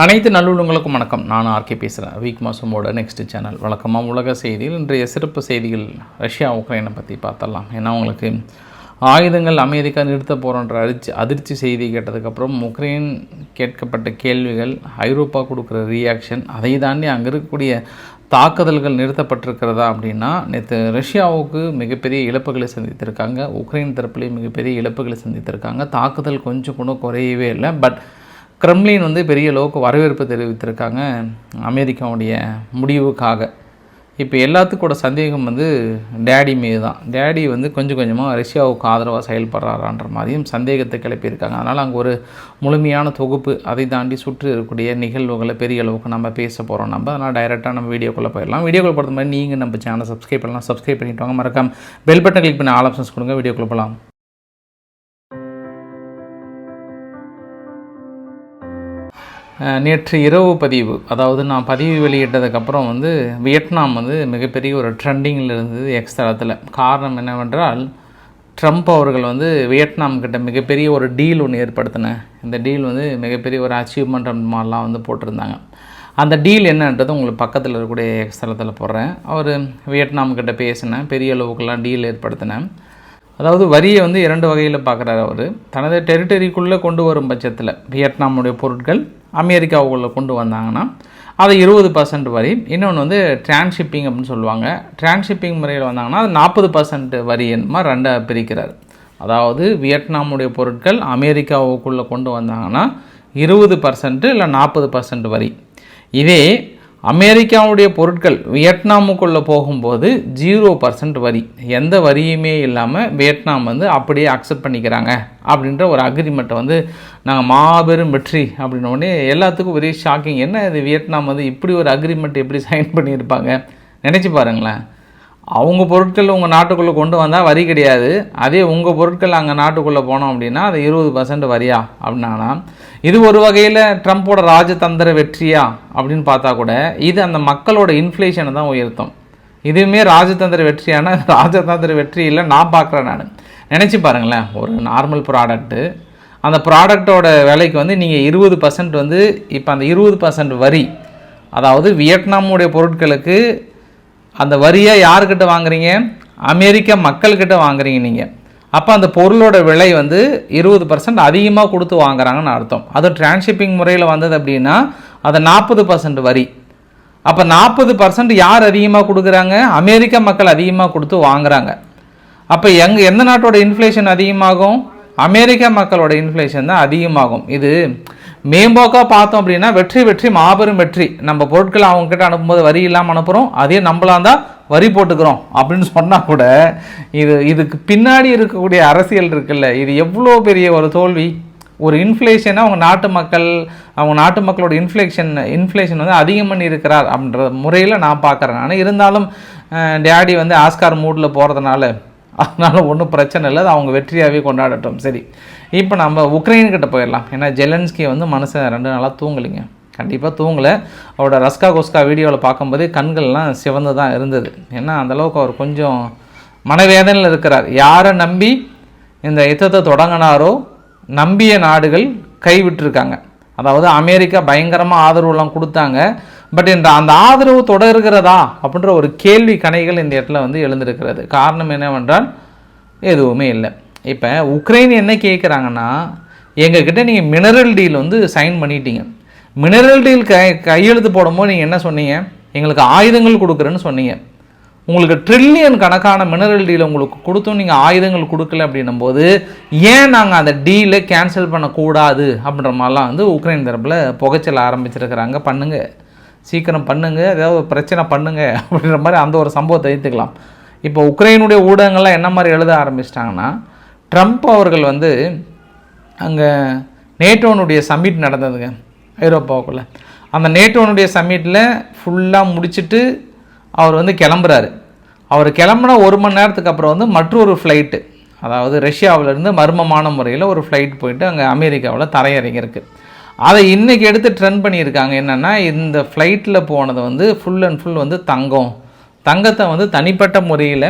அனைத்து நல்லுள்ளங்களுக்கும் வணக்கம். நான் ஆர்கே பேசுகிறேன் வீக் மாசமோட நெக்ஸ்ட் சேனல் வழக்கமாக உலக செய்தியில் இன்றைய சிறப்பு செய்திகள் ரஷ்யா உக்ரைனை பற்றி பார்த்தலாம் ஏன்னா உங்களுக்கு ஆயுதங்கள் அமெரிக்கா நிறுத்த போகிறன்ற அதிர்ச்சி அதிர்ச்சி செய்தி கேட்டதுக்கப்புறம் உக்ரைன் கேட்கப்பட்ட கேள்விகள் ஐரோப்பா கொடுக்குற ரியாக்ஷன் அதை தாண்டி அங்கே இருக்கக்கூடிய தாக்குதல்கள் நிறுத்தப்பட்டிருக்கிறதா அப்படின்னா நேற்று ரஷ்யாவுக்கு மிகப்பெரிய இழப்புகளை சந்தித்திருக்காங்க. உக்ரைன் தரப்புலேயும் மிகப்பெரிய இழப்புகளை சந்தித்திருக்காங்க. தாக்குதல் கொஞ்சம் கூட குறையவே இல்லை. பட் கிரெம்லின் வந்து பெரிய அளவுக்கு வரவேற்பு தெரிவித்திருக்காங்க அமெரிக்காவுடைய முடிவுக்காக. இப்போ எல்லாத்துக்கூட சந்தேகம் வந்து டேடி மீது தான். டேடி வந்து கொஞ்சம் கொஞ்சமாக ரஷ்யாவுக்கு ஆதரவாக செயல்படுறாரான்ற மாதிரியும் சந்தேகத்தை கிளப்பியிருக்காங்க. அதனால் அங்கே ஒரு முழுமையான தொகுப்பு அதை தாண்டி சுற்றி இருக்கக்கூடிய நிகழ்வுகளை பெரிய அளவுக்கு நம்ம பேச போகிறோம் நம்ம அதனால் டைரெக்டாக நம்ம வீடியோக்குள்ளே போயிடலாம். வீடியோக்குள்ள போகிறது மாதிரி நீங்கள் நம்ம சேனல் சப்ஸ்கிரைப் பண்ணலாம். சப்ஸ்கிரைப் பண்ணிவிட்டு வாங்க. மறக்காம பெல் பட்டன் கிளிக் பண்ணி ஆல் ஆப்ஷன்ஸ் கொடுங்க. வீடியோக்குள்ளே போகலாம். நேற்று இரவு பதிவு அதாவது நான் பதிவு வெளியிட்டதுக்கப்புறம் வந்து வியட்நாம் வந்து மிகப்பெரிய ஒரு ட்ரெண்டிங்கில் இருந்தது எக்ஸ் தளத்தில் காரணம் என்னவென்றால் ட்ரம்ப் அவர்கள் வந்து வியட்நாம் கிட்ட மிகப்பெரிய ஒரு டீல் ஒன்று ஏற்படுத்தினேன் இந்த டீல் வந்து மிகப்பெரிய ஒரு அச்சீவ்மெண்ட் மாதிரிலாம் வந்து போட்டிருந்தாங்க. அந்த டீல் என்னன்றது உங்களுக்கு பக்கத்தில் இருக்கக்கூடிய எக்ஸ் தளத்தில் போடுறேன். அவர் வியட்நாம் கிட்ட பேசினேன் பெரிய அளவுக்குலாம் டீல் ஏற்படுத்தினேன் அதாவது வரியை வந்து இரண்டு வகையில் பார்க்குறாரு அவர். தனது டெரிட்டரிக்குள்ளே கொண்டு வரும் பட்சத்தில் வியட்நாமுடைய பொருட்கள் அமெரிக்காவுக்குள்ளே கொண்டு வந்தாங்கன்னா அது இருபது பர்சன்ட் வரி. இன்னொன்று வந்து டிரான்ஷிப்பிங் அப்படின்னு சொல்லுவாங்க. டிரான்ஷிப்பிங் முறையில் வந்தாங்கன்னா அது நாற்பது பர்சன்ட் வரி என்ன ரெண்டாக பிரிக்கிறார். அதாவது வியட்நாமுடைய பொருட்கள் அமெரிக்காவுக்குள்ளே கொண்டு வந்தாங்கன்னா இருபது பர்சன்ட்டு இல்லை நாற்பது பர்சன்ட் வரி. இதே அமெரிக்காவுடைய பொருட்கள் வியட்நாமுக்குள்ளே போகும்போது ஜீரோ பர்சன்ட் வரி. எந்த வரியுமே இல்லாமல் வியட்நாம் வந்து அப்படியே அக்செப்ட் பண்ணிக்கிறாங்க. அப்படின்ற ஒரு அக்ரிமெண்ட்டை வந்து நாங்கள் மாபெரும் வெற்றி அப்படின்னோடனே எல்லாத்துக்கும் ஒரே ஷாக்கிங் என்ன இது வியட்நாம் வந்து இப்படி ஒரு அக்ரிமெண்ட் எப்படி சைன் பண்ணியிருப்பாங்க? நினச்சி பாருங்களேன். அவங்க பொருட்கள் உங்கள் நாட்டுக்குள்ளே கொண்டு வந்தால் வரி கிடையாது. அதே உங்கள் பொருட்கள் அங்கே நாட்டுக்குள்ளே போனோம் அப்படின்னா அது இருபது பர்சன்ட் வரியா அப்படின்னா இது ஒரு வகையில் ட்ரம்ப்போட ராஜதந்திர வெற்றியா அப்படின்னு பார்த்தா கூட இது அந்த மக்களோட இன்ஃப்ளேஷனை தான் உயர்த்தும். இதுவுமே ராஜதந்திர வெற்றியான ராஜதந்திர வெற்றி இல்லை நான் பார்க்குறேன் நான். நினச்சி பாருங்களேன் ஒரு நார்மல் ப்ராடக்ட்டு அந்த ப்ராடக்டோட விலைக்கு வந்து நீங்கள் இருபது பர்சன்ட் வந்து இப்போ அந்த இருபது பர்சன்ட் வரி அதாவது வியட்நாமுடைய பொருட்களுக்கு அந்த வரியை யாருக்கிட்ட வாங்குறீங்க? அமெரிக்க மக்கள்கிட்ட வாங்குறீங்க நீங்கள் அப்போ அந்த பொருளோட விலை வந்து இருபது பர்சன்ட் அதிகமாக கொடுத்து வாங்குறாங்கன்னு அர்த்தம். அது டிரான்ஷிப்பிங் முறையில் வந்தது அப்படின்னா அது நாற்பது பர்சன்ட் வரி. அப்போ நாற்பது பர்சன்ட் யார் அதிகமாக கொடுக்குறாங்க? அமெரிக்க மக்கள் அதிகமாக கொடுத்து வாங்குறாங்க. அப்போ எங்க எந்த நாட்டோட இன்ஃப்ளேஷன் அதிகமாகும்? அமெரிக்க மக்களோட இன்ஃப்ளேஷன் தான் அதிகமாகும். இது மேம்போக்காக பார்த்தோம் அப்படின்னா வெற்றி வெற்றி மாபெரும் வெற்றி. நம்ம பொருட்களை அவங்கக்கிட்ட அனுப்பும்போது வரி இல்லாமல் அனுப்புகிறோம் அதே நம்மளாக தான் வரி போட்டுக்கிறோம் அப்படின்னு சொன்னால் கூட இது இதுக்கு பின்னாடி இருக்கக்கூடிய அரசியல் இருக்குல்ல இது எவ்வளோ பெரிய ஒரு தோல்வி. ஒரு இன்ஃப்ளேஷனை அவங்க நாட்டு மக்கள் அவங்க நாட்டு மக்களோட இன்ஃப்ளேஷன் இன்ஃப்ளேஷன் வந்து அதிகம் பண்ணி இருக்கிறார் அப்படின்ற முறையில் நான் பார்க்குறேன். ஆனால் இருந்தாலும் டேடி வந்து ஆஸ்கார் மூடில் போகிறதுனால அதனால் ஒன்றும் பிரச்சனை இல்லை அது அவங்க வெற்றியாகவே கொண்டாடட்டும். சரி. இப்போ நம்ம உக்ரைன்கிட்ட போயிடலாம். ஏன்னா ஜெலன்ஸ்கி வந்து மனசை ரெண்டு நாளாக தூங்கலைங்க. கண்டிப்பாக தூங்கலை. அவரோட ரஸ்கா கொஸ்கா வீடியோவில் பார்க்கும்போதே கண்கள்லாம் சிவந்து தான் இருந்தது. ஏன்னா அந்தளவுக்கு அவர் கொஞ்சம் மனவேதனையில் இருக்கிறார். யாரை நம்பி இந்த யுத்தத்தை தொடங்கினாரோ நம்பிய நாடுகள் கைவிட்டிருக்காங்க. அதாவது அமெரிக்கா பயங்கரமாக ஆதரவுலாம் கொடுத்தாங்க. பட் இந்த அந்த ஆதரவு தொடர்கிறதா அப்படின்ற ஒரு கேள்வி கணைகள் இந்த இடத்துல வந்து எழுந்திருக்கிறது. காரணம் என்னவென்றால் எதுவுமே இல்லை. இப்போ உக்ரைன் என்ன கேட்குறாங்கன்னா எங்ககிட்ட நீங்கள் மினரல் டீல் வந்து சைன் பண்ணிட்டீங்க. மினரல் டீல் கை கையெழுத்து போடும்போது நீங்கள் என்ன சொன்னீங்க? எங்களுக்கு ஆயுதங்கள் கொடுக்குறேன்னு சொன்னீங்க. உங்களுக்கு ட்ரில்லியன் கணக்கான மினரல் டீல் உங்களுக்கு கொடுத்தும் நீங்கள் ஆயுதங்கள் கொடுக்கல அப்படின்னும் போது ஏன் நாங்கள் அந்த டீலை கேன்சல் பண்ணக்கூடாது அப்படின்ற மாதிரிலாம் வந்து உக்ரைன் தரப்பில் புகைச்சல் ஆரம்பிச்சிருக்கிறாங்க. பண்ணுங்க. சீக்கிரம் பண்ணுங்க. ஏதாவது ஒரு பிரச்சனை பண்ணுங்க அப்படின்ற மாதிரி அந்த ஒரு சம்பவத்தை எடுத்துக்கலாம் இப்போ உக்ரைனுடைய ஊடகங்கள்லாம் என்ன மாதிரி எழுத ஆரம்பிச்சிட்டாங்கன்னா ட்ரம்ப் அவர்கள் வந்து அங்கே நேட்டோனுடைய சம்மிட் நடந்ததுங்க ஐரோப்பாவுக்குள்ளே. அந்த நேட்டோனுடைய சம்மிட்டில் ஃபுல்லாக முடிச்சுட்டு அவர் வந்து கிளம்புறாரு. அவர் கிளம்புன ஒரு மணி நேரத்துக்கு அப்புறம் வந்து மற்றொரு ஃப்ளைட்டு அதாவது ரஷ்யாவிலேருந்து மர்மமான முறையில் ஒரு ஃப்ளைட் போயிட்டு அங்கே அமெரிக்காவில் தரையிறங்கியிருக்கு. அதை இன்றைக்கி எடுத்து ட்ரெண்ட் பண்ணியிருக்காங்க என்னென்னா இந்த ஃப்ளைட்டில் போனது வந்து ஃபுல் அண்ட் ஃபுல் வந்து தங்கம். தங்கத்தை வந்து தனிப்பட்ட முறையில்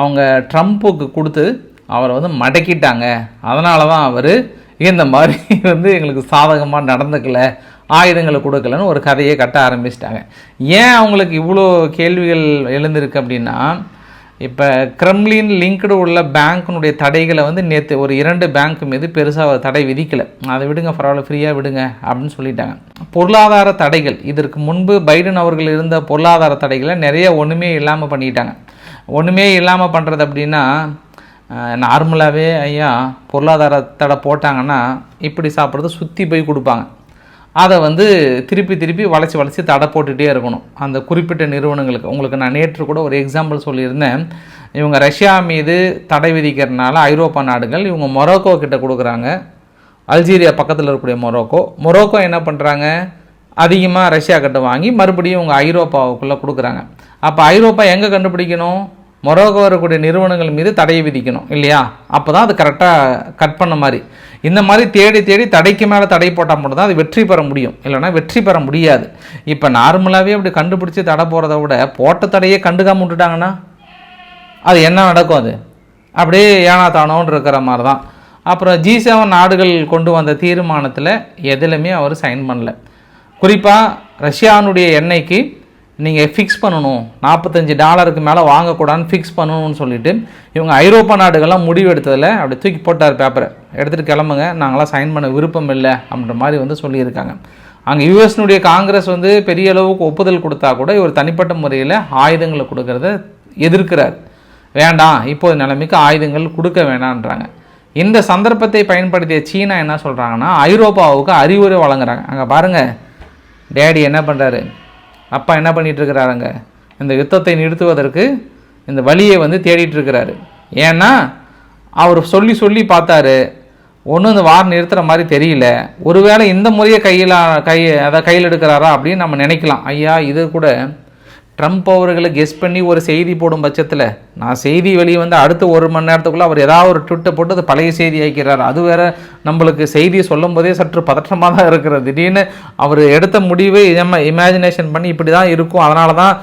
அவங்க ட்ரம்ப்புக்கு கொடுத்து அவரை வந்து மடக்கிட்டாங்க. அதனால தான் அவர் இந்த மாதிரி வந்து எங்களுக்கு சாதகமாக நடந்துக்கல ஆயுதங்களை கொடுக்கலன்னு ஒரு கதையை கட்ட ஆரம்பிச்சிட்டாங்க. ஏன் அவங்களுக்கு இவ்வளோ கேள்விகள் எழுந்திருக்கு அப்படின்னா இப்போ கிரெம்லின் லிங்க்டு உள்ள பேங்க்கினுடைய தடைகளை வந்து நேற்று ஒரு இரண்டு பேங்க் மீது பெருசாக தடை விதிக்கலை. அதை விடுங்க பரவாயில்ல ஃப்ரீயாக விடுங்க அப்படின்னு சொல்லிட்டாங்க. பொருளாதார தடைகள் இதற்கு முன்பு பைடன் அவர்கள் இருந்த பொருளாதார தடைகளை நிறைய ஒன்றுமே இல்லாமல் பண்ணிட்டாங்க. ஒன்றுமே இல்லாமல் பண்ணுறது அப்படின்னா நார்மலாகவே ஐயா பொருளாதார தடை போட்டாங்கன்னா இப்படி சாப்பிட்றது சுற்றி போய் கொடுப்பாங்க. அதை வந்து திருப்பி திருப்பி வளைச்சி வளைச்சி தடை போட்டுகிட்டே இருக்கணும். அந்த குறிப்பிட்ட நிறுவனங்களுக்கு. உங்களுக்கு நான் நேற்று கூட ஒரு எக்ஸாம்பிள் சொல்லியிருந்தேன். இவங்க ரஷ்யா மீது தடை விதிக்கிறதுனால ஐரோப்பா நாடுகள் இவங்க மொரோக்கோ கிட்ட கொடுக்குறாங்க. அல்ஜீரியா பக்கத்தில் இருக்கக்கூடிய மொரோக்கோ. மொரோக்கோ என்ன பண்ணுறாங்க அதிகமாக ரஷ்யா கிட்ட வாங்கி மறுபடியும் இவங்க ஐரோப்பாவுக்குள்ளே கொடுக்குறாங்க. அப்போ ஐரோப்பா எங்கே கண்டுபிடிக்கணும்? மொரோக்கோ வரக்கூடிய நிறுவனங்கள் மீது தடையை விதிக்கணும் இல்லையா? அப்போ தான் அது கரெக்டாக கட் பண்ண மாதிரி. இந்த மாதிரி தேடி தேடி தடைக்கு மேலே தடை போட்டால் மட்டும் தான் அது வெற்றி பெற முடியும். இல்லைன்னா வெற்றி பெற முடியாது. இப்போ நார்மலாகவே அப்படி கண்டுபிடிச்சி தடை போகிறத விட போட்ட தடையே கண்டுக்காம விட்டுட்டாங்கன்னா அது என்ன நடக்கும் அது? அப்படியே ஏனா தானோன்னு இருக்கிற மாதிரி தான் அப்புறம் ஜி செவன் நாடுகள் கொண்டு வந்த தீர்மானத்தில் எதிலுமே அவர் சைன் பண்ணல. குறிப்பாக ரஷ்யானுடைய எண்ணெய்க்கு நீங்கள் ஃபிக்ஸ் பண்ணணும். நாற்பத்தஞ்சு டாலருக்கு மேலே வாங்கக்கூடாதுன்னு ஃபிக்ஸ் பண்ணணும்னு சொல்லிட்டு இவங்க ஐரோப்பா நாடுகள்லாம் முடிவு எடுத்ததில் அப்படி தூக்கி போட்டார் பேப்பரை எடுத்துகிட்டு கிளம்புங்க. நாங்களாம் சைன் பண்ண விருப்பம் இல்லை அப்படின்ற மாதிரி வந்து சொல்லியிருக்காங்க. அங்கே யூஎஸ்னுடைய காங்கிரஸ் வந்து பெரிய அளவுக்கு ஒப்புதல் கொடுத்தா கூட இவர் தனிப்பட்ட முறையில் ஆயுதங்களை கொடுக்கறத எதிர்க்கிறார். வேண்டாம் இப்போது நிலைமைக்கு ஆயுதங்கள் கொடுக்க வேணான்றாங்க இந்த சந்தர்ப்பத்தை பயன்படுத்திய சீனா என்ன சொல்கிறாங்கன்னா ஐரோப்பாவுக்கு அறிவுரை வழங்குறாங்க. அங்கே பாருங்கள் டேடி என்ன பண்ணுறாரு அப்பா என்ன பண்ணிட்டு இருக்கிறாருங்க இந்த யுத்தத்தை நிறுத்துவதற்கு இந்த வழியை வந்து தேடிட்டு இருக்கிறாரு ஏன்னா அவர் சொல்லி சொல்லி பார்த்தாரு ஒன்றும் இந்த வார் நிறுத்துகிற மாதிரி தெரியல. ஒருவேளை இந்த முறையை கையில் கை அதை கையில் எடுக்கிறாரா அப்படின்னு நம்ம நினைக்கலாம். ஐயா இது கூட ட்ரம்ப் அவர்களை கெஸ் பண்ணி ஒரு செய்தி போடும் பட்சத்தில் நான் செய்தி வெளியே வந்து அடுத்த ஒரு மணி நேரத்துக்குள்ளே அவர் ஏதாவது ஒரு ட்விட்டை போட்டு அது பழைய செய்தி ஆக்கிறார் அது வேற நம்மளுக்கு செய்தியை சொல்லும் போதே சற்று பதற்றமாக தான் இருக்கிறது. திடீர்னு அவர் எடுத்த முடிவை இமேஜினேஷன் பண்ணி இப்படி தான் இருக்கும். அதனால தான்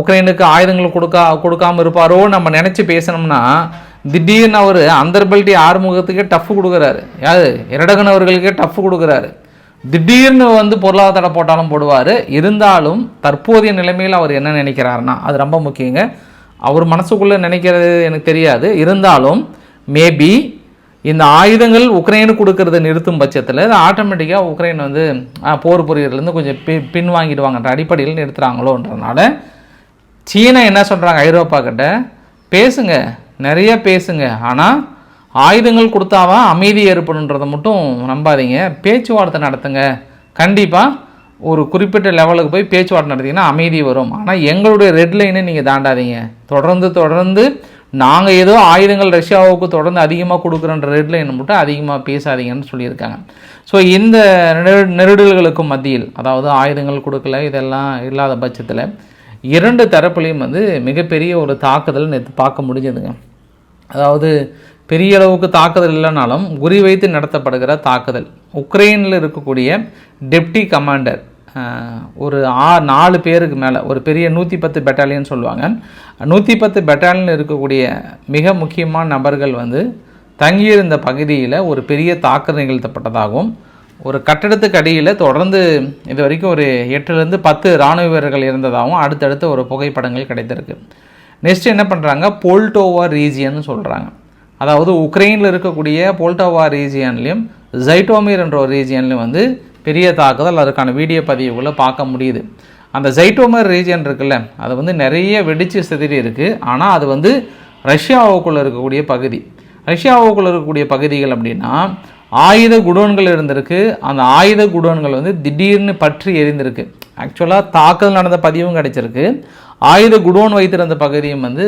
உக்ரைனுக்கு ஆயுதங்கள் கொடுக்கா கொடுக்காம இருப்பாரோ நம்ம நினச்சி பேசணும்னா திடீர்னு அவர் அந்தர்பல்டி ஆறுமுகத்துக்கே டஃப் கொடுக்குறாரு. யாரு? இரடகன் அவர்களுக்கே டஃப் கொடுக்குறாரு. திடீர்னு வந்து பொருளாதார தடை போட்டாலும் போடுவார். இருந்தாலும் தற்போதைய நிலைமையில் அவர் என்ன நினைக்கிறாருன்னா அது ரொம்ப முக்கியங்க. அவர் மனசுக்குள்ளே நினைக்கிறது எனக்கு தெரியாது. இருந்தாலும் மேபி இந்த ஆயுதங்கள் உக்ரைனுக்கு கொடுக்கறத நிறுத்தும் பட்சத்தில் ஆட்டோமேட்டிக்காக உக்ரைன் வந்து போர் புரியறதுலேருந்து கொஞ்சம் பி பின்வாங்கிடுவாங்கன்ற அடிப்படையில் நிறுத்துகிறாங்களோன்றனால சீனா என்ன சொல்கிறாங்க ஐரோப்பா கிட்ட? பேசுங்க. நிறைய பேசுங்க. ஆனால் ஆயுதங்கள் கொடுத்தாவா? அமைதி ஏற்படுன்றதை மட்டும் நம்பாதீங்க. பேச்சுவார்த்தை நடத்துங்க. கண்டிப்பாக ஒரு குறிப்பிட்ட லெவலுக்கு போய் பேச்சுவார்த்தை நடத்திங்கன்னா அமைதி வரும். ஆனால் எங்களுடைய ரெட் லைனை நீங்கள் தாண்டாதீங்க. தொடர்ந்து தொடர்ந்து நாங்கள் ஏதோ ஆயுதங்கள் ரஷ்யாவுக்கு தொடர்ந்து அதிகமாக கொடுக்குறன்ற ரெட் லைன் மட்டும் அதிகமாக பேசாதீங்கன்னு சொல்லியிருக்காங்க. ஸோ இந்த நெரு- நெருடல்களுக்கு மத்தியில் அதாவது ஆயுதங்கள் கொடுக்கல இதெல்லாம் இல்லாத பட்சத்தில் இரண்டு தரப்புலையும் வந்து மிகப்பெரிய ஒரு தாக்குதல் நேற்று பார்க்க முடிஞ்சதுங்க. அதாவது பெரிய அளவுக்கு தாக்குதல் இல்லைனாலும் குறிவைத்து நடத்தப்படுகிற தாக்குதல். உக்ரைனில் இருக்கக்கூடிய டெப்டி கமாண்டர் ஒரு ஆ நாலு பேருக்கு மேலே ஒரு பெரிய நூற்றி பத்து பெட்டாலியன் சொல்லுவாங்க. நூற்றி பத்து பெட்டாலியன் இருக்கக்கூடிய மிக முக்கியமான நபர்கள் வந்து தங்கியிருந்த பகுதியில் ஒரு பெரிய தாக்குதல் நிகழ்த்தப்பட்டதாகவும் ஒரு கட்டடத்துக்கு அடியில் தொடர்ந்து இது வரைக்கும் ஒரு எட்டுலேருந்து பத்து இராணுவ வீரர்கள் இருந்ததாகவும் அடுத்தடுத்து ஒரு புகைப்படங்கள் கிடைத்திருக்கு. நெக்ஸ்ட் என்ன பண்ணுறாங்க போல்டோவா ரீஜியன் சொல்கிறாங்க அதாவது உக்ரைனில் இருக்கக்கூடிய போல்டோவா ரீஜியன்லேயும் ஜைட்டோமீர் என்ற ஒரு ரீஜியன்லையும் வந்து பெரிய தாக்குதல் அதுக்கான வீடியோ பதிவுகளை பார்க்க முடியுது. அந்த ஜைட்டோமர் ரீஜியன் இருக்குல்ல அது வந்து நிறைய வெடிச்சு சிதறி இருக்குது ஆனால் அது வந்து ரஷ்யாவுக்குள்ளே இருக்கக்கூடிய பகுதி. ரஷ்யாவுக்குள்ளே இருக்கக்கூடிய பகுதிகள் அப்படின்னா ஆயுத குடோன்கள் இருந்திருக்கு. அந்த ஆயுத குடோன்கள் வந்து திடீர்னு பற்றி எரிந்திருக்கு. ஆக்சுவலாக தாக்குதல் நடந்த பதிவும் கிடச்சிருக்கு. ஆயுத குடோன் வைத்திருந்த பகுதியும் வந்து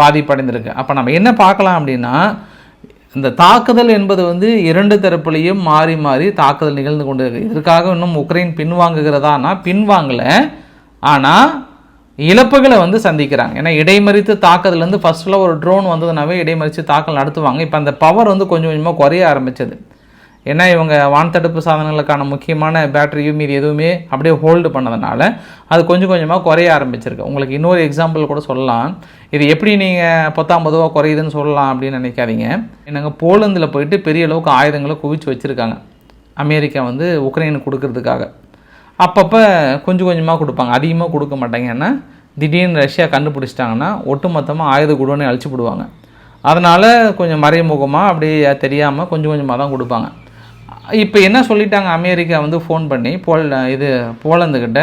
பாதிப்படைந்திருக்கு. அப்போ நம்ம என்ன பார்க்கலாம் அப்படின்னா இந்த தாக்குதல் என்பது வந்து இரண்டு தரப்புலையும் மாறி மாறி தாக்குதல் நிகழ்ந்து கொண்டு இருக்கு. இதற்காக இன்னும் உக்ரைன் பின்வாங்குகிறதானா? பின்வாங்கலை. ஆனால் இழப்புகளை வந்து சந்திக்கிறாங்க. ஏன்னா இடைமறித்து தாக்குதல் வந்து ஃபர்ஸ்ட்ல ஒரு ட்ரோன் வந்ததுனாவே இடைமறித்து தாக்கல் நடத்துவாங்க. இப்போ அந்த பவர் வந்து கொஞ்சம் கொஞ்சமாக குறைய ஆரம்பித்தது ஏன்னா இவங்க வான்தடுப்பு சாதனங்களுக்கான முக்கியமான பேட்டரியும் இது எதுவுமே அப்படியே ஹோல்டு பண்ணதுனால அது கொஞ்சம் கொஞ்சமாக குறைய ஆரம்பிச்சிருக்கு. உங்களுக்கு இன்னொரு எக்ஸாம்பிள் கூட சொல்லலாம். இது எப்படி நீங்கள் பத்தாம் பொதுவாக குறையுதுன்னு சொல்லலாம் அப்படின்னு நினைக்காதீங்க. நாங்கள் போலந்தில் போயிட்டு பெரிய அளவுக்கு ஆயுதங்களை குவிச்சு வச்சுருக்காங்க. அமெரிக்கா வந்து உக்ரைனுக்கு கொடுக்கறதுக்காக. அப்பப்போ கொஞ்சம் கொஞ்சமாக கொடுப்பாங்க. அதிகமாக கொடுக்க மாட்டாங்க. ஏன்னா திடீர்னு ரஷ்யா கண்டுபிடிச்சிட்டாங்கன்னா ஒட்டுமொத்தமாக ஆயுத குடோனே அழிச்சு போடுவாங்க அதனால் கொஞ்சம் மறைமுகமாக அப்படியே தெரியாமல் கொஞ்சம் கொஞ்சமாக தான் கொடுப்பாங்க. இப்போ என்ன சொல்லிட்டாங்க அமெரிக்கா வந்து ஃபோன் பண்ணி? போல் இது போலந்துக்கிட்ட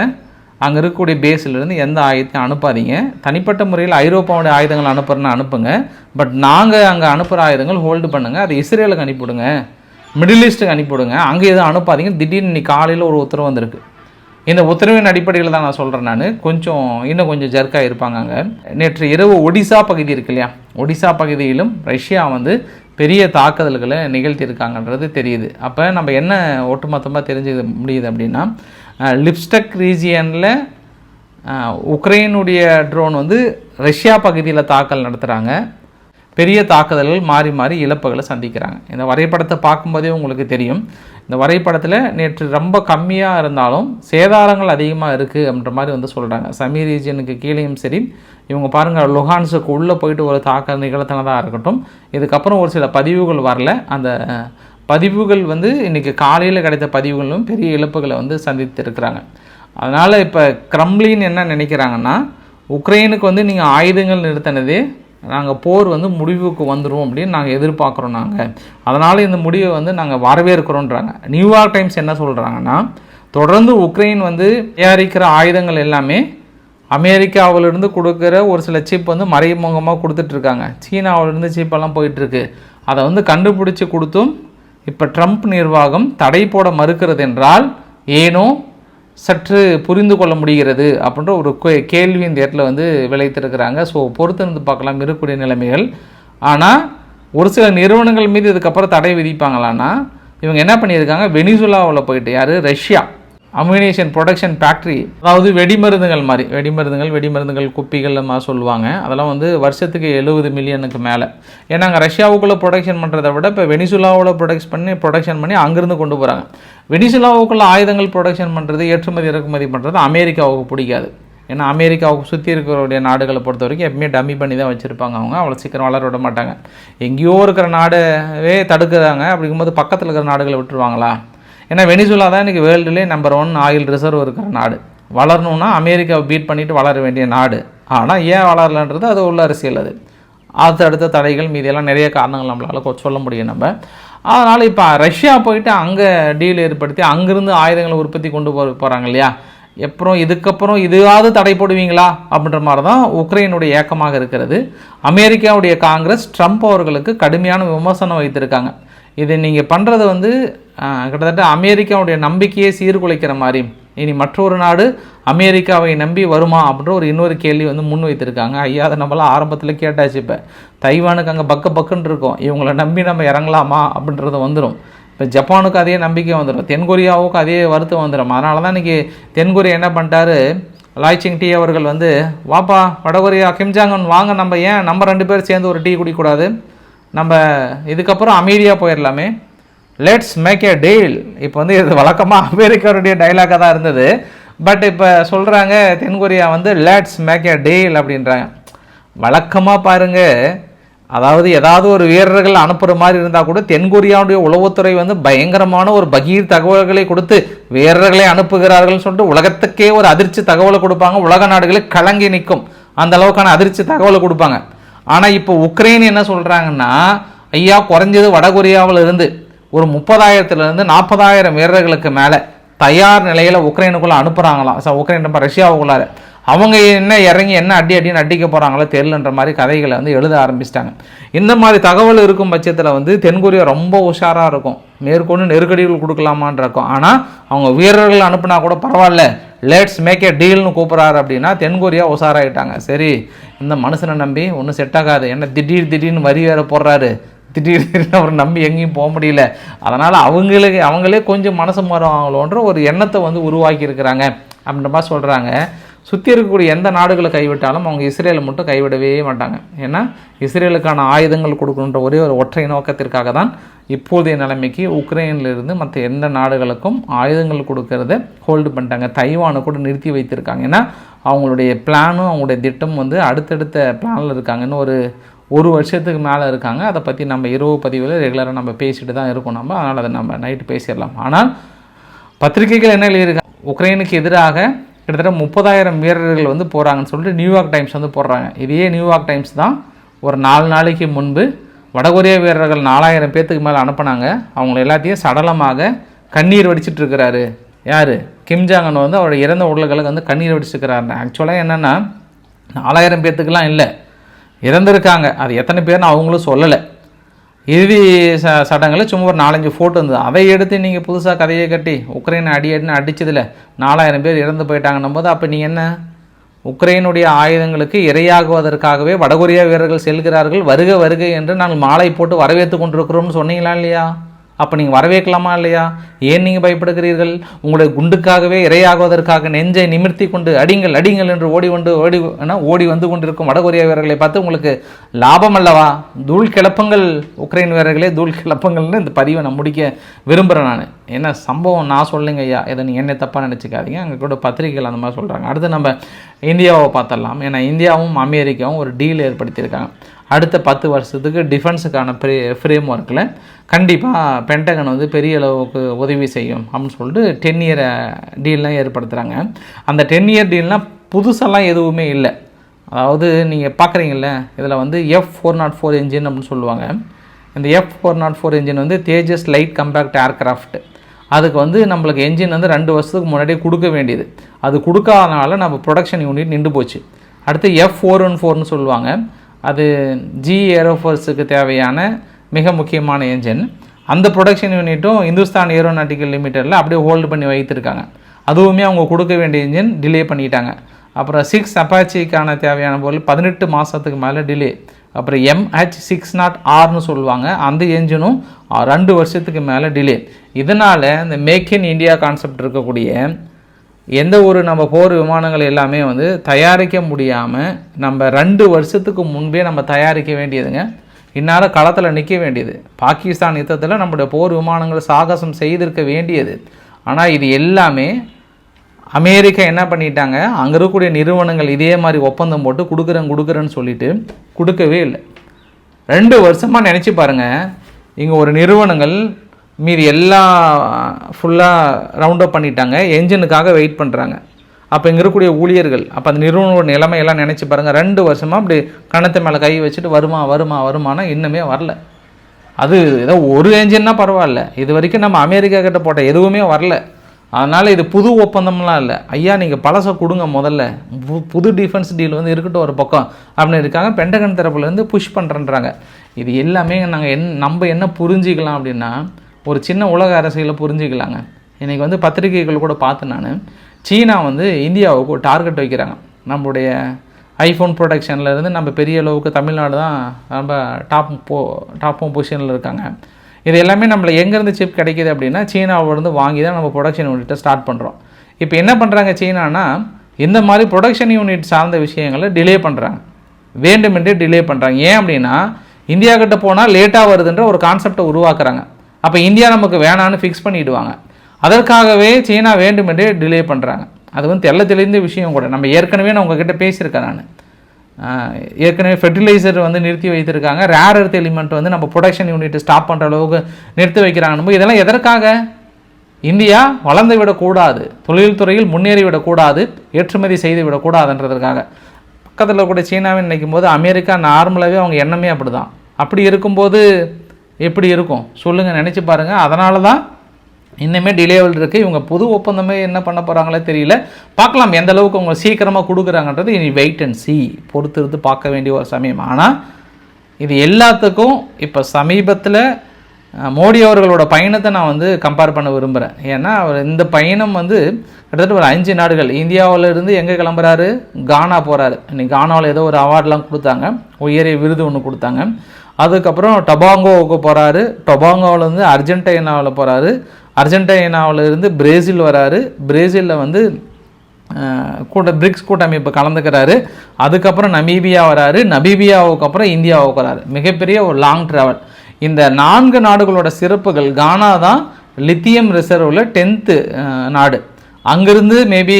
அங்கே இருக்கக்கூடிய பேஸிலிருந்து எந்த ஆயுதத்தையும் அனுப்பாதீங்க. தனிப்பட்ட முறையில் ஐரோப்பாவுடைய ஆயுதங்கள் அனுப்புறேன்னு அனுப்புங்க. பட் நாங்கள் அங்கே அனுப்புகிற ஆயுதங்கள் ஹோல்டு பண்ணுங்கள் அது இஸ்ரேலுக்கு அனுப்பிவிடுங்க. மிடில் ஈஸ்ட்டுக்கு அனுப்பிவிடுங்க. அங்கே எதுவும் அனுப்பாதீங்க. திடீர்னு இன்னைக்கு காலையில் ஒரு உத்தரவு வந்திருக்கு. இந்த உத்தரவின் அடிப்படையில் தான் நான் சொல்கிறேன் நான். கொஞ்சம் இன்னும் கொஞ்சம் ஜர்க்காக இருப்பாங்க அங்கே. நேற்று இரவு ஒடிசா பகுதி இருக்கு இல்லையா? ஒடிசா பகுதியிலும் ரஷ்யா வந்து பெரிய தாக்குதல்களை நிகழ்த்தியிருக்காங்கன்றது தெரியுது. அப்போ நம்ம என்ன ஒட்டுமொத்தமாக தெரிஞ்சுக்க முடியுது அப்படின்னா லிப்ஸ்டக் ரீஜியனில் உக்ரைனுடைய ட்ரோன் வந்து ரஷ்யா பகுதியில் தாக்கல் நடத்துகிறாங்க பெரிய தாக்குதல்கள் மாறி மாறி இழப்புகளை சந்திக்கிறாங்க. இந்த வரைபடத்தை பார்க்கும்போதே உங்களுக்கு தெரியும். இந்த வரைபடத்தில் நேற்று ரொம்ப கம்மியாக இருந்தாலும் சேதாரங்கள் அதிகமாக இருக்குது அப்படின்ற மாதிரி வந்து சொல்கிறாங்க சமி ரீஜியனுக்கு கீழேயும் சரி இவங்க பாருங்கள் லுஹான்ஸுக்கு உள்ளே போயிட்டு ஒரு தாக்கல் நிகழ்த்தினதாக இருக்கட்டும். இதுக்கப்புறம் ஒரு சில பதிவுகள் வரல. அந்த பதிவுகள் வந்து இன்றைக்கி காலையில் கிடைத்த பதிவுகளும் பெரிய இழப்புகளை வந்து சந்தித்து இருக்கிறாங்க அதனால் இப்போ கிரம்லின் என்ன நினைக்கிறாங்கன்னா உக்ரைனுக்கு வந்து நீங்கள் ஆயுதங்கள் நிறுத்தினதே நாங்கள் போர் வந்து முடிவுக்கு வந்துடும் அப்படின்னு நாங்கள் எதிர்பார்க்குறோம் நாங்கள் அதனால் இந்த முடிவை வந்து நாங்கள் வரவேற்கிறோன்றாங்க நியூயார்க் டைம்ஸ் என்ன சொல்கிறாங்கன்னா தொடர்ந்து உக்ரைன் வந்து தயாரிக்கிற ஆயுதங்கள் எல்லாமே அமெரிக்காவிலிருந்து கொடுக்குற ஒரு சில சிப் வந்து மறைமுகமாக கொடுத்துட்ருக்காங்க. சீனாவிலிருந்து சிப்பெல்லாம் போயிட்டுருக்கு அதை வந்து கண்டுபிடிச்சி கொடுத்தும் இப்போ ட்ரம்ப் நிர்வாகம் தடை போட மறுக்கிறது என்றால் ஏனோ சற்று புரிந்து கொள்ள முடிகிறது அப்படின்ற ஒரு கேள்வி இந்த இடத்துல வந்து விளைத்திருக்கிறாங்க. ஸோ பொறுத்திருந்து பார்க்கலாம் இருக்கக்கூடிய நிலைமைகள். ஆனால் ஒரு சில நிறுவனங்கள் மீது இதுக்கப்புறம் தடை விதிப்பாங்களான்னா இவங்க என்ன பண்ணியிருக்காங்க? வெனிசுலாவில் போயிட்டு யார்? ரஷ்யா. அம்யூனேஷன் ப்ரொடக்ஷன் ஃபேக்ட்ரி அதாவது வெடிமருந்துகள் மாதிரி வெடிமருந்துகள் வெடிமருந்துகள் குப்பிகள் மாதிரி சொல்லுவாங்க. அதெல்லாம் வந்து வருஷத்துக்கு எழுபது மில்லியனுக்கு மேலே. ஏன்னா அங்கே ரஷ்யாவுக்குள்ளே ப்ரொடக்ஷன் பண்ணுறதை விட இப்போ வெனிசுலாவில் ப்ரொடக்ஷ் பண்ணி ப்ரொடக்ஷன் பண்ணி அங்கேருந்து கொண்டு போகிறாங்க வெனிசுலாவுக்குள்ள ஆயுதங்கள் ப்ரொடக்ஷன் பண்ணுறது ஏற்றுமதி இறக்குமதி பண்ணுறது அமெரிக்காவுக்கு பிடிக்காது. ஏன்னா அமெரிக்காவுக்கு சுற்றி இருக்கிறவருடைய நாடுகளை பொறுத்த வரைக்கும் எப்பவுமே டம்மி பண்ணி தான் வச்சுருப்பாங்க அவங்க. அவ்வளோ சீக்கிரம் வளர விட மாட்டாங்க. எங்கேயோ இருக்கிற நாடவே தடுக்குறாங்க. அப்படிங்கும்போது பக்கத்தில் இருக்கிற நாடுகளை விட்டுருவாங்களா? ஏன்னா வெனிசுலா தான் இன்றைக்கி வேர்ல்டுலேயே நம்பர் ஒன் ஆயில் ரிசர்வ் இருக்கிற நாடு. வளரணும்னா அமெரிக்காவை பீட் பண்ணிவிட்டு வளர வேண்டிய நாடு. ஆனால் ஏன் வளரலன்றது அது உள்ள அரசியல் அது. அடுத்த தடைகள் மீதியெல்லாம் நிறைய காரணங்கள் நம்மளால் சொல்ல முடியும் நம்ம. அதனால் இப்போ ரஷ்யா போயிட்டு அங்கே டீல் ஏற்படுத்தி அங்கேருந்து ஆயுதங்களை உற்பத்தி கொண்டு போ போகிறாங்க இல்லையா? அப்புறம் இதுக்கப்புறம் இதுவாவது தடை போடுவீங்களா? அப்படின்ற மாதிரி தான் உக்ரைனுடைய ஏக்கமாக இருக்கிறது. அமெரிக்காவுடைய காங்கிரஸ் ட்ரம்ப் அவர்களுக்கு கடுமையான விமர்சனம் வைத்திருக்காங்க. இது நீங்கள் பண்ணுறது வந்து கிட்டத்தட்ட அமெரிக்காவுடைய நம்பிக்கையை சீர்குலைக்கிற மாதிரி. இனி மற்றொரு நாடு அமெரிக்காவை நம்பி வருமா அப்படின்ற ஒரு இன்னொரு கேள்வி வந்து முன் வைத்திருக்காங்க. ஐயா அதை நம்மளாம் ஆரம்பத்தில் கேட்டாச்சு இப்போ. தைவானுக்கு அங்கே பக்க பக்குன்னு இருக்கும். இவங்களை நம்பி நம்ம இறங்கலாமா அப்படின்றது வந்துடும் இப்போ ஜப்பானுக்கு அதே நம்பிக்கை வந்துடும் தென்கொரியாவுக்கு அதே வருத்தம் வந்துடும் அதனால தான் இன்றைக்கி தென்கொரியா என்ன பண்ணிட்டாரு? லாய்ச்சிங் டீ அவர்கள் வந்து வாப்பா வடகொரியா கிம்ஜாங்கன் வாங்க. நம்ம ஏன் நம்ம ரெண்டு பேர் சேர்ந்து ஒரு டீ குடிக்கூடாது நம்ம இதுக்கப்புறம் அமைதியாக போயிடலாமே. லெட்ஸ் மேக் ஏ டீல் இப்போ வந்து இது வழக்கமாக அமெரிக்காவுடைய டைலாக்காக தான் இருந்தது. பட் இப்போ சொல்கிறாங்க தென்கொரியா வந்து லெட்ஸ் மேக் ஏ டீல் அப்படின்றாங்க. வழக்கமாக பாருங்கள் அதாவது ஏதாவது ஒரு வீரர்கள் அனுப்புகிற மாதிரி இருந்தால் கூட தென்கொரியாவுடைய உளவுத்துறை வந்து பயங்கரமான ஒரு பகீர் தகவல்களை கொடுத்து வீரர்களை அனுப்புகிறார்கள் சொல்லிட்டு உலகத்துக்கே ஒரு அதிர்ச்சி தகவலை கொடுப்பாங்க. உலக நாடுகளை கலங்கி நிற்கும். அந்த அளவுக்கான அதிர்ச்சி தகவலை கொடுப்பாங்க. ஆனால் இப்போ உக்ரைன் என்ன சொல்கிறாங்கன்னா ஐயா குறைஞ்சது வடகொரியாவில் இருந்து ஒரு முப்பதாயிரத்துலேருந்து நாற்பதாயிரம் வீரர்களுக்கு மேலே தயார் நிலையில் உக்ரைனுக்குள்ளே அனுப்புகிறாங்களாம் சார் உக்ரைன் நம்ம ரஷ்யாவுக்குள்ளார. அவங்க என்ன இறங்கி என்ன அடி அடின்னு அடிக்க போகிறாங்களோ தெரிலன்ற மாதிரி கதைகளை வந்து எழுத ஆரம்பிச்சிட்டாங்க. இந்த மாதிரி தகவல் இருக்கும் பட்சத்தில் வந்து தென்கொரியா ரொம்ப உஷாராக இருக்கும். மேற்கொண்டு நெருக்கடிகள் கொடுக்கலாமான் இருக்கும். ஆனால் அவங்க வீரர்கள் அனுப்புனா கூட பரவாயில்ல. லேட்ஸ் மேக் ஏ டீல்னு கூப்பிட்றாரு அப்படின்னா தென்கொரியா உஷாராயிட்டாங்க. சரி இந்த மனுஷனை நம்பி ஒன்றும் செட் ஆகாது. என்ன திடீர் திடீர்னு வரி வேறு போடுறாரு. திடீர்னு அவர் நம்பி எங்கேயும் போக முடியல. அதனால் அவங்களுக்கு அவங்களே கொஞ்சம் மனசு மாறுவாங்களோன்ற ஒரு எண்ணத்தை வந்து உருவாக்கி இருக்கிறாங்க அப்படின்ற மாதிரி சொல்கிறாங்க சுற்றி இருக்கக்கூடிய எந்த நாடுகளை கைவிட்டாலும் அவங்க இஸ்ரேலை மட்டும் கைவிடவே மாட்டாங்க. ஏன்னா இஸ்ரேலுக்கான ஆயுதங்கள் கொடுக்கணுன்ற ஒரே ஒரு ஒற்றை நோக்கத்திற்காக தான் இப்போதைய நிலைமைக்கு உக்ரைனிலிருந்து மற்ற எந்த நாடுகளுக்கும் ஆயுதங்கள் கொடுக்கறத ஹோல்டு பண்ணிட்டாங்க. தைவானை கூட நிறுத்தி வைத்திருக்காங்க. ஏன்னா அவங்களுடைய பிளானும் அவங்களுடைய திட்டம் வந்து அடுத்தடுத்த பிளானில் இருக்காங்கன்னு ஒரு ஒரு வருஷத்துக்கு மேலே இருக்காங்க. அதை பற்றி நம்ம இரவு பதிவில் ரெகுலராக நம்ம பேசிட்டு தான் இருக்கோம் நம்ம. அதனால் அதை நம்ம நைட்டு பேசிடலாம். ஆனால் பத்திரிகைகள் என்ன எழுதியிருக்காங்க உக்ரைனுக்கு எதிராக கிட்டத்தட்ட முப்பதாயிரம் வீரர்கள் வந்து போகிறாங்கன்னு சொல்லிட்டு நியூயார்க் டைம்ஸ் வந்து போடுறாங்க. இதே நியூயார்க் டைம்ஸ் தான் ஒரு நாலு நாளைக்கு முன்பு வடகொரிய வீரர்கள் நாலாயிரம் பேர்த்துக்கு மேலே அனுப்புனாங்க. அவங்கள எல்லாத்தையும் சடலமாக கண்ணீர் வடிச்சிட்டு இருக்கிறாரு. யார்? கிம்ஜாங்கன் வந்து அவரோட இறந்த உடல்களுக்கு வந்து கண்ணீர் வடிச்சிருக்கிறாரு ஆக்சுவலாக என்னென்னா நாலாயிரம் பேர்த்துக்கெலாம் இல்லை. இறந்துருக்காங்க. அது எத்தனை பேர்னு அவங்களும் சொல்லலை. இறுதி ச சடங்கில் சும்மா ஒரு நாலஞ்சு ஃபோட்டோ இருந்தது. அதை எடுத்து நீங்கள் புதுசாக கதையை கட்டி உக்ரைனை அடி அடின்னு அடிச்சதில் நாலாயிரம் பேர் இறந்து போயிட்டாங்கன்னும் போது அப்போ நீ என்ன? உக்ரைனுடைய ஆயுதங்களுக்கு இரையாகுவதற்காகவே வடகொரியா வீரர்கள் செல்கிறார்கள் வருக வருக என்று நாங்கள் மாலை போட்டு வரவேற்று கொண்டிருக்கிறோம்னு சொன்னீங்களா இல்லையா? அப்போ நீங்கள் வரவேற்கலாமா இல்லையா? ஏன் நீங்கள் பயப்படுகிறீர்கள்? உங்களுடைய குண்டுக்காகவே இரையாகுவதற்காக நெஞ்சை நிமிர்த்தி கொண்டு அடிங்கள் அடிங்கள் என்று ஓடி கொண்டு ஓடி ஓடி வந்து கொண்டிருக்கும் வடகொரிய வீரர்களை பார்த்து உங்களுக்கு லாபம் அல்லவா? தூள் கிளப்பங்கள் உக்ரைன் வீரர்களே தூள் கிளப்பங்கள்னு இந்த பதிவை நான் முடிக்க விரும்புகிறேன் நான். என்ன சம்பவம்? நான் சொல்லுங்க ஐயா. இதை நீங்கள் என்ன தப்பாக நினச்சிக்காதீங்க. அங்கே கூட பத்திரிகைகள் அந்த மாதிரி சொல்கிறாங்க அடுத்து நம்ம இந்தியாவை பார்த்துடலாம். ஏன்னா இந்தியாவும் அமெரிக்காவும் ஒரு டீல் ஏற்படுத்தியிருக்காங்க. அடுத்த பத்து வருஷத்துக்கு டிஃபென்ஸுக்கான ப்ரே ஃப்ரேம் ஒர்க்கில் கண்டிப்பாக பென்டகன் வந்து பெரிய அளவுக்கு உதவி செய்யும் அப்படின்னு சொல்லிட்டு டென் இயர் டீல்லாம் ஏற்படுத்துகிறாங்க அந்த டென் இயர் டீல்லாம் புதுசெல்லாம் எதுவுமே இல்லை. அதாவது நீங்கள் பார்க்குறீங்கள இதில் வந்து F four not four engine அப்படின்னு சொல்லுவாங்க. இந்த F four not four engine வந்து தேஜஸ் லைட் கம்பேக்ட் ஏர்க்ராஃப்ட். அதுக்கு வந்து நம்மளுக்கு என்ஜின் வந்து ரெண்டு வருஷத்துக்கு முன்னாடியே கொடுக்க வேண்டியது. அது கொடுக்காதனால நம்ம ப்ரொடக்ஷன் யூனிட் நின்று போச்சு. அடுத்து எஃப் ஃபோர் ஒன் ஃபோர்னு சொல்லுவாங்க. அது ஜி ஏரோஃபோர்ஸுக்கு தேவையான மிக முக்கியமான என்ஜின் அந்த ப்ரொடக்ஷன் யூனிட்டும் இந்துஸ்தான் ஏரோநாட்டிக்கல் லிமிட்டடில் அப்படியே ஹோல்டு பண்ணி வைத்திருக்காங்க. அதுவுமே அவங்க கொடுக்க வேண்டிய இன்ஜின் டிலே பண்ணிட்டாங்க. அப்புறம் சிக்ஸ் அப்பாச்சிக்கான தேவையான பொருள் பதினெட்டு மாதத்துக்கு மேலே டிலே அப்புறம் எம்ஹெச் சிக்ஸ் நாட் ஆர்னு சொல்லுவாங்க. அந்த என்ஜினும் ரெண்டு வருஷத்துக்கு மேலே டிலே இதனால் இந்த மேக் இன் இந்தியா கான்செப்ட் இருக்கக்கூடிய எந்த ஒரு நம்ம போர் விமானங்கள் எல்லாமே வந்து தயாரிக்க முடியாமல் நம்ம ரெண்டு வருஷத்துக்கு முன்பே நம்ம தயாரிக்க வேண்டியதுங்க. இந்நேரம் களத்தில் நிற்க வேண்டியது. பாகிஸ்தான் யுத்தத்தில் நம்மளுடைய போர் விமானங்கள் சாகசம் செய்திருக்க வேண்டியது. ஆனால் இது எல்லாமே அமெரிக்கா என்ன பண்ணிட்டாங்க? அங்கே இருக்கக்கூடிய நிறுவனங்கள் இதே மாதிரி ஒப்பந்தம் போட்டு கொடுக்குறேன் கொடுக்குறேன்னு சொல்லிட்டு கொடுக்கவே இல்லை. ரெண்டு வருஷமாக நினச்சி பாருங்கள் இங்கே ஒரு நிறுவனங்கள் மீதி எல்லாம் ஃபுல்லாக ரவுண்ட் அப் பண்ணிட்டாங்க. என்ஜினுக்காக வெயிட் பண்ணுறாங்க அப்போ இங்கே இருக்கக்கூடிய ஊழியர்கள் அப்போ அந்த நிறுவனோட நிலைமையெல்லாம் நினச்சி பாருங்கள் ரெண்டு வருஷமாக அப்படி கணத்து மேலே கை வச்சுட்டு வருமா வருமா வருமானா இன்னுமே வரல. அது ஏதோ ஒரு என்ஜின்னா பரவாயில்ல. இது வரைக்கும் நம்ம அமெரிக்கா கிட்ட போட்ட எதுவுமே வரல. அதனால் இது புது ஒப்பந்தம்லாம் இல்லை. ஐயா நீங்கள் பழசை கொடுங்க முதல்ல. பு- புது டிஃபென்ஸ் டீல் வந்து இருக்கட்டும் ஒரு பக்கம். அப்படின்னு இருக்காங்க. பென்டகன் தரப்புலேருந்து புஷ் பண்ணுறேன்றாங்க இது எல்லாமே நாங்கள் என் நம்ம என்ன புரிஞ்சிக்கலாம் அப்படின்னா ஒரு சின்ன உலக அரசியலை புரிஞ்சுக்கலாங்க. இன்றைக்கி வந்து பத்திரிகைகள் கூட பார்த்தேன் நான். சீனா வந்து இந்தியாவுக்கு ஒரு டார்கெட் வைக்கிறாங்க. நம்மளுடைய ஐஃபோன் ப்ரொடக்ஷன்லேருந்து நம்ம பெரிய அளவுக்கு தமிழ்நாடு தான் ரொம்ப டாப் போ டாப்பும் பொசிஷனில் இருக்காங்க. இது எல்லாமே நம்மள எங்கேருந்து சிப் கிடைக்கிது அப்படின்னா சீனாவிலேருந்து வாங்கி தான் நம்ம ப்ரொடக்ஷன் யூனிட்டை ஸ்டார்ட் பண்ணுறோம் இப்போ என்ன பண்ணுறாங்க சீனானா இந்த மாதிரி ப்ரொடக்ஷன் யூனிட் சார்ந்த விஷயங்களை டிலே பண்ணுறாங்க வேண்டுமென்றே டிலே பண்ணுறாங்க ஏன் அப்படின்னா இந்தியா கிட்ட போனால் லேட்டாக வருதுன்ற ஒரு கான்செப்டை உருவாக்குறாங்க. அப்போ இந்தியா நமக்கு வேணான்னு ஃபிக்ஸ் பண்ணிவிடுவாங்க அதற்காகவே சீனா வேண்டுமென்றே டிலே பண்ணுறாங்க அது வந்து தெள்ள தெளிந்த விஷயம் கூட. நம்ம ஏற்கனவே நான் உங்ககிட்ட பேசியிருக்கேன் நான். ஏற்கனவே ஃபெர்டிலைசர் வந்து நிறுத்தி வைத்திருக்காங்க. ரேர் எர்த் எலிமெண்ட் வந்து நம்ம ப்ரொடக்ஷன் யூனிட் ஸ்டாப் பண்ணுற அளவுக்கு நிறுத்தி வைக்கிறாங்க இதெல்லாம் எதற்காக? இந்தியா வளர்ந்து விடக்கூடாது. தொழில்துறையில் முன்னேறி விடக்கூடாது. ஏற்றுமதி செய்து விடக்கூடாதுன்றதுக்காக பக்கத்தில் கூட சீனாவை நினைக்கும் போது அமெரிக்கா நார்மலாகவே அவங்க எண்ணமே அப்படி தான் அப்படி இருக்கும்போது எப்படி இருக்கும்? சொல்லுங்கள் நினச்சி பாருங்கள் அதனால தான் இன்னுமே டிலேவல் இருக்குது இவங்க புது ஒப்பந்தமே என்ன பண்ண போகிறாங்களே தெரியல. பார்க்கலாம் எந்த அளவுக்கு அவங்க சீக்கிரமாக கொடுக்குறாங்கன்றது. இனி வெயிட் அண்ட் சி பொறுத்திருந்து பார்க்க வேண்டிய ஒரு சமயம். ஆனால் இது எல்லாத்துக்கும் இப்போ சமீபத்தில் மோடி அவர்களோட பயணத்தை நான் வந்து கம்பேர் பண்ண விரும்புகிறேன் ஏன்னா அவர் இந்த பயணம் வந்து கிட்டத்தட்ட ஒரு அஞ்சு நாடுகள். இந்தியாவிலேருந்து எங்கே கிளம்புறாரு? கானா போகிறாரு இன்னைக்கு கானாவில் ஏதோ ஒரு அவார்ட்லாம் கொடுத்தாங்க. உயரிய விருது ஒன்று கொடுத்தாங்க. அதுக்கப்புறம் டொபாங்கோவுக்கு போகிறாரு டொபாங்கோவிலேருந்து அர்ஜென்டைனாவில் போகிறாரு அர்ஜென்டைனாவிலேருந்து பிரேசில் வராரு. பிரேசிலில் வந்து கூட்ட பிரிக்ஸ் கூட்டமைப்பு கலந்துக்கிறாரு. அதுக்கப்புறம் நமீபியா வராரு. நமீபியாவுக்கு அப்புறம் இந்தியாவுக்கு வராரு. மிகப்பெரிய ஒரு லாங் ட்ராவல் இந்த நான்கு நாடுகளோட சிறப்புகள் கானா தான் லித்தியம் ரிசர்வில் டென்த்து நாடு. அங்கேருந்து மேபி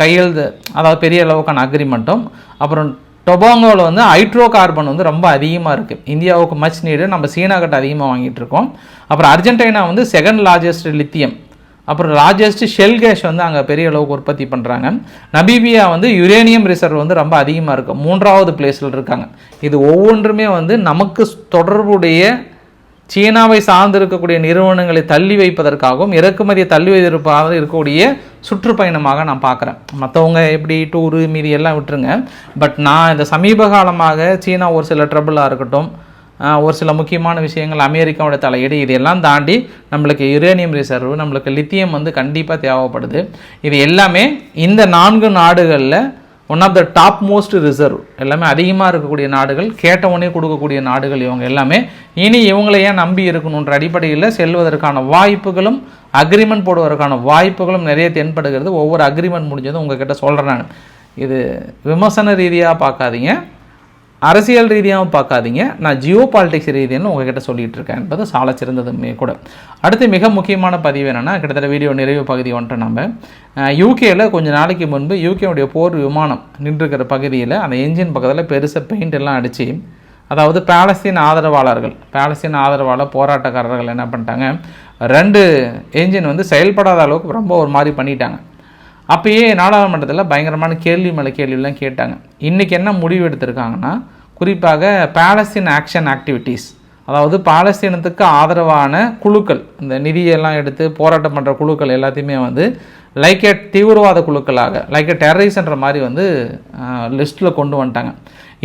கையெழுத்து அதாவது பெரிய அளவுக்கான அக்ரிமெண்ட்டும் அப்புறம் டொபாங்கோவில் வந்து ஹைட்ரோ கார்பன் வந்து ரொம்ப அதிகமாக இருக்குது இந்தியாவுக்கு மச் நீடு நம்ம சீனா கிட்ட அதிகமாக வாங்கிட்டு இருக்கோம். அப்புறம் அர்ஜென்டினா வந்து செகண்ட் லார்ஜஸ்ட் லித்தியம் அப்புறம் லார்ஜஸ்ட் ஷெல் கேஷ் வந்து அங்கே பெரிய அளவுக்கு உற்பத்தி பண்ணுறாங்க நபீபியா வந்து யுரேனியம் ரிசர்வ் வந்து ரொம்ப அதிகமாக இருக்குது மூன்றாவது பிளேஸில் இருக்காங்க. இது ஒவ்வொன்றுமே வந்து நமக்கு தொடர்புடைய சீனாவை சார்ந்து இருக்கக்கூடிய நிறுவனங்களை தள்ளி வைப்பதற்காகவும் இறக்குமதியை தள்ளி வைத்திருப்பதாக இருக்கக்கூடிய சுற்றுப்பயணமாக நான் பார்க்குறேன். மற்றவங்க எப்படி டூரு மீதி எல்லாம் விட்டுருங்க. பட் நான் இந்த சமீப காலமாக சீனா ஒரு சில ட்ரபிளாக இருக்கட்டும் ஒரு சில முக்கியமான விஷயங்கள் அமெரிக்காவோட தலையீடு இதெல்லாம் தாண்டி நம்மளுக்கு யுரேனியம் ரிசர்வ் நம்மளுக்கு லித்தியம் வந்து கண்டிப்பாக தேவைப்படுது. இது எல்லாமே இந்த நான்கு நாடுகளில் one of the top most reserve எல்லாமே அதிகமாக இருக்கக்கூடிய நாடுகள் கேட்டவனே கொடுக்கக்கூடிய நாடுகள் இவங்க எல்லாமே. இனி இவங்களை ஏன் நம்பி இருக்கணுன்ற அடிப்படையில் செல்வதற்கான வாய்ப்புகளும் அக்ரிமெண்ட் போடுவதற்கான வாய்ப்புகளும் நிறைய தென்படுகிறது. ஒவ்வொரு அக்ரிமெண்ட் முடிஞ்சதும் உங்ககிட்ட சொல்கிறேன் நான். இது விமர்சன ரீதியாக பார்க்காதீங்க. அரசியல் ரீதியாகவும் பார்க்காதீங்க. நான் ஜியோ பாலிடிக்ஸ் ரீதியான்னு உங்ககிட்ட சொல்லிகிட்டு இருக்கேன் என்பது சால சிறந்ததுமே கூட. அடுத்து மிக முக்கியமான பதிவு என்னென்னா கிட்டத்தட்ட வீடியோ நிறைவு பகுதி வந்துட்டு நம்ம யூகேயில் கொஞ்சம் நாளைக்கு முன்பு யூகேவுடைய போர் விமானம் நின்றுக்கிற பகுதியில் அந்த என்ஜின் பக்கத்தில் பெருசாக பெயிண்ட் எல்லாம் அடித்து அதாவது பேலஸ்தீன் ஆதரவாளர்கள் பேலஸ்தீன் ஆதரவாளர் போராட்டக்காரர்கள் என்ன பண்ணிட்டாங்க ரெண்டு என்ஜின் வந்து செயல்படாத அளவுக்கு ரொம்ப ஒரு மாதிரி பண்ணிட்டாங்க. அப்பயே நாடாளுமன்றத்தில் பயங்கரமான கேள்வி மேலே கேள்வியெல்லாம் கேட்டாங்க. இன்றைக்கி என்ன முடிவு எடுத்திருக்காங்கன்னா குறிப்பாக பாலஸ்தீன் ஆக்ஷன் ஆக்டிவிட்டீஸ் அதாவது பாலஸ்தீனத்துக்கு ஆதரவான குழுக்கள் இந்த நிதியெல்லாம் எடுத்து போராட்டம் பண்ணுற குழுக்கள் எல்லாத்தையுமே வந்து லைக் எ தீவிரவாத குழுக்களாக லைக் எ டெரரிஸ்ன்ற மாதிரி வந்து லிஸ்ட்டில் கொண்டு வந்துட்டாங்க.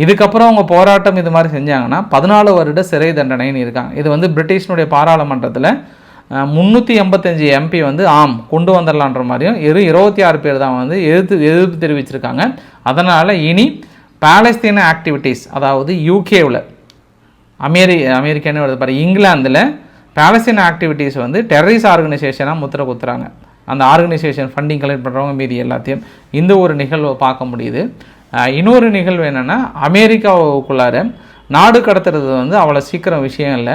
இதுக்கப்புறம் அவங்க போராட்டம் இது மாதிரி செஞ்சாங்கன்னா பதினாலு வருட சிறை தண்டனைன்னு இருக்காங்க. இது வந்து பிரிட்டிஷினுடைய பாராளுமன்றத்தில் முந்நூற்றி எண்பத்தஞ்சு எம்பி வந்து ஆம் கொண்டு வந்துடலான்ற மாதிரியும் இரு இருபத்தி ஆறு பேர் தான் வந்து எதிர்த்து எதிர்ப்பு தெரிவிச்சிருக்காங்க. அதனால் இனி பாலஸ்தீன ஆக்டிவிட்டீஸ் அதாவது யூகேவில் அமெரி அமெரிக்கான்னு வருது பாரு இங்கிலாந்தில் பாலஸ்தீன ஆக்டிவிட்டீஸ் வந்து டெரரிஸ் ஆர்கனைசேஷனாக முத்திர குத்துறாங்க அந்த ஆர்கனைசேஷன் ஃபண்டிங் கலெக்ட் பண்ணுறவங்க மீதி எல்லாத்தையும். இந்த ஒரு நிகழ்வை பார்க்க முடியுது. இன்னொரு நிகழ்வு என்னென்னா அமெரிக்காவுக்குள்ளார நாடு கடத்துறது வந்து அவ்வளோ சீக்கிரம் விஷயம் இல்லை.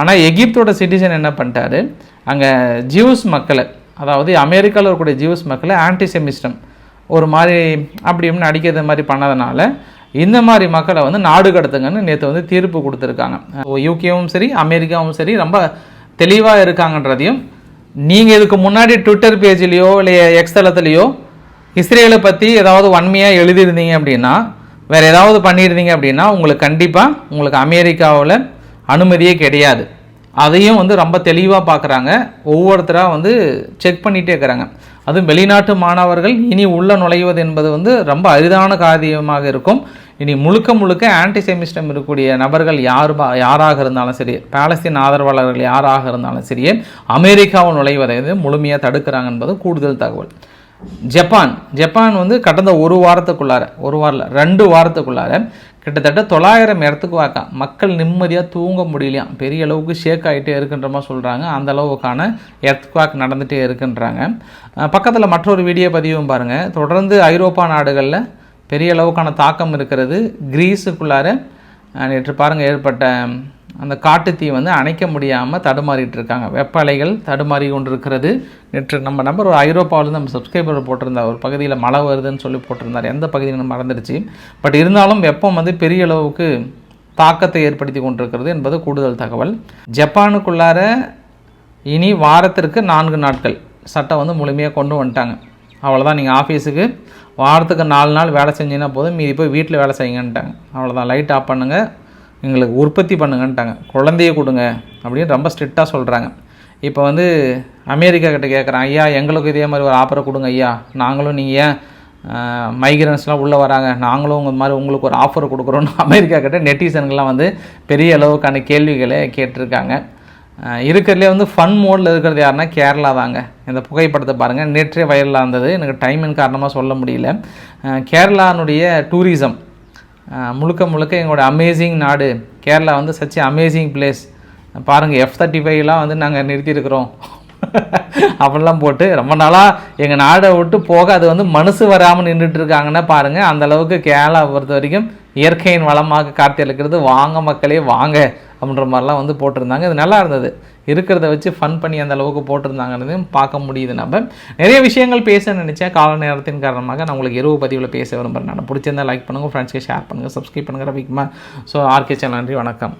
ஆனால் எகிப்தோட சிட்டிசன் என்ன பண்ணிட்டாரு? அங்கே ஜியூஸ் மக்களை அதாவது அமெரிக்காவில் இருக்கக்கூடிய ஜியூஸ் மக்களை ஆன்டிசெமிஸ்டம் ஒரு மாதிரி அப்படி இப்படின்னு அடிக்கிறது மாதிரி பண்ணதுனால இந்த மாதிரி மக்களை வந்து நாடு கடத்துங்கன்னு நேற்று வந்து தீர்ப்பு கொடுத்துருக்காங்க. யூகேவும் சரி அமெரிக்காவும் சரி ரொம்ப தெளிவாக இருக்காங்கன்றதையும் நீங்கள் இதுக்கு முன்னாடி ட்விட்டர் பேஜ்லேயோ இல்லை எக்ஸ் தளத்துலேயோ இஸ்ரேலை பற்றி ஏதாவது வன்மையாக எழுதியிருந்தீங்க அப்படின்னா வேறு ஏதாவது பண்ணியிருந்தீங்க அப்படின்னா உங்களுக்கு கண்டிப்பாக உங்களுக்கு அமெரிக்காவில் அனுமதியே கிடையாது. அதையும் வந்து ரொம்ப தெளிவாக பார்க்குறாங்க ஒவ்வொருத்தராக வந்து செக் பண்ணிகிட்டே இருக்கிறாங்க. அதுவும் வெளிநாட்டு மாணவர்கள் இனி உள்ளே நுழைவது என்பது வந்து ரொம்ப அரிதான காரியமாக இருக்கும். இனி முழுக்க முழுக்க ஆன்டிசெமிஸ்டம் இருக்கக்கூடிய நபர்கள் யார் யாராக இருந்தாலும் சரி பாலஸ்தீன் ஆதரவாளர்கள் யாராக இருந்தாலும் சரி அமெரிக்காவை நுழைவதை வந்து முழுமையாக தடுக்கிறாங்க என்பது கூடுதல் தகவல். ஜப்பான் ஜப்பான் வந்து கடந்த ஒரு வாரத்துக்குள்ளார ஒரு வாரில் ரெண்டு வாரத்துக்குள்ளார கிட்டத்தட்ட தொள்ளாயிரம் இடத்துக்கு வாக்கா. மக்கள் நிம்மதியாக தூங்க முடியலையாம் பெரிய அளவுக்கு ஷேக் ஆகிட்டே இருக்குன்ற மாதிரி சொல்கிறாங்க அந்த அளவுக்கான எர்த்குவாக் நடந்துகிட்டே இருக்குன்றாங்க. பக்கத்தில் மற்றொரு வீடியோ பதிவும் பாருங்கள் தொடர்ந்து ஐரோப்பா நாடுகளில் பெரிய அளவுக்கான தாக்கம் இருக்கிறது. கிரீஸுக்குள்ளார நேற்று பாருங்கள் ஏற்பட்ட அந்த காட்டுத்தீ வந்து அணைக்க முடியாமல் தடுமாறிட்டு இருக்காங்க வெப்ப அலைகள் தடுமாறி கொண்டிருக்கிறது. நேற்று நம்ம நம்பர் ஒரு ஐரோப்பாவில் நம்ம சப்ஸ்கிரைபர் போட்டிருந்தார் ஒரு பகுதியில் மழை வருதுன்னு சொல்லி போட்டிருந்தார். எந்த பகுதியில் மறந்துடுச்சு. பட் இருந்தாலும் வெப்பம் வந்து பெரிய அளவுக்கு தாக்கத்தை ஏற்படுத்தி கொண்டிருக்கிறது என்பது கூடுதல் தகவல். ஜப்பானுக்குள்ளார இனி வாரத்திற்கு நான்கு நாட்கள் சட்டம் வந்து முழுமையாக கொண்டு வந்துட்டாங்க. அவ்வளோதான் நீங்கள் ஆஃபீஸுக்கு வாரத்துக்கு நாலு நாள் வேலை செஞ்சீங்கன்னா போதும். மீதி போய் வீட்டில் வேலை செய்யுங்கன்ட்டாங்க. அவ்வளோதான் லைட் ஆஃப் பண்ணுங்கள் எங்களுக்கு உற்பத்தி பண்ணுங்கன்ட்டாங்க. குழந்தைய கொடுங்க அப்படின்னு ரொம்ப ஸ்ட்ரிக்டாக சொல்கிறாங்க இப்போ வந்து அமெரிக்கா கிட்ட கேட்குறான் ஐயா எங்களுக்கு இதே மாதிரி ஒரு ஆஃபரை கொடுங்க ஐயா. நாங்களும் நீங்கள் ஏன் மைக்ரன்ஸ்லாம் உள்ளே வராங்க? நாங்களும் உங்கள் மாதிரி உங்களுக்கு ஒரு ஆஃபர் கொடுக்குறோன்னு அமெரிக்கா கிட்ட நெட்டிசன்கள்லாம் வந்து பெரிய அளவுக்கான கேள்விகளை கேட்டிருக்காங்க. இருக்கிறதுலே வந்து ஃபன் மோடில் இருக்கிறது யாருன்னா கேரளா தாங்க. இந்த புகைப்படத்தை பாருங்கள் நேற்றே வைரலாக இருந்தது. எனக்கு டைமின் காரணமாக சொல்ல முடியல. கேரளானுடைய டூரிசம் முழுக்க முழுக்க எங்களோட அமேசிங் நாடு. கேரளா வந்து சச் அமேசிங் பிளேஸ் பாருங்கள் எஃப் தேர்ட்டி ஃபைவ்லாம் வந்து நாங்கள் நிறுத்தியிருக்கிறோம். அப்படிலாம் போட்டு ரொம்ப நாளாக எங்கள் நாடை விட்டு போக அது வந்து மனசு வராமல் நின்றுட்டு இருக்காங்கன்னா பாருங்கள் அந்தளவுக்கு கேரளா பொறுத்த வரைக்கும் இயற்கையின் வளமாக காத்திருக்கிறது வாங்க மக்களே வாங்க அப்படின்ற மாதிரிலாம் வந்து போட்டிருந்தாங்க. இது நல்லா இருந்தது. இருக்கிறத வச்சு ஃபன் பண்ணி அந்த அளவுக்கு போட்டிருந்தாங்கன்றதையும் பார்க்க முடியுது நம்ம. நிறைய விஷயங்கள் பேச நினச்சேன். கால நேரத்தின் காரணமாக நான் உங்களுக்கு இரவு பதிவில் பேச விரும்புகிறேன் நான் பிடிச்சிருந்தா லைக் பண்ணுங்கள் ஃப்ரெண்ட்ஸ்க்கு ஷேர் பண்ணுங்கள் சப்ஸ்கிரைப் பண்ணுங்கள் ரவிக்குமார். ஸோ ஆர்கே சேனல் நன்றி வணக்கம்.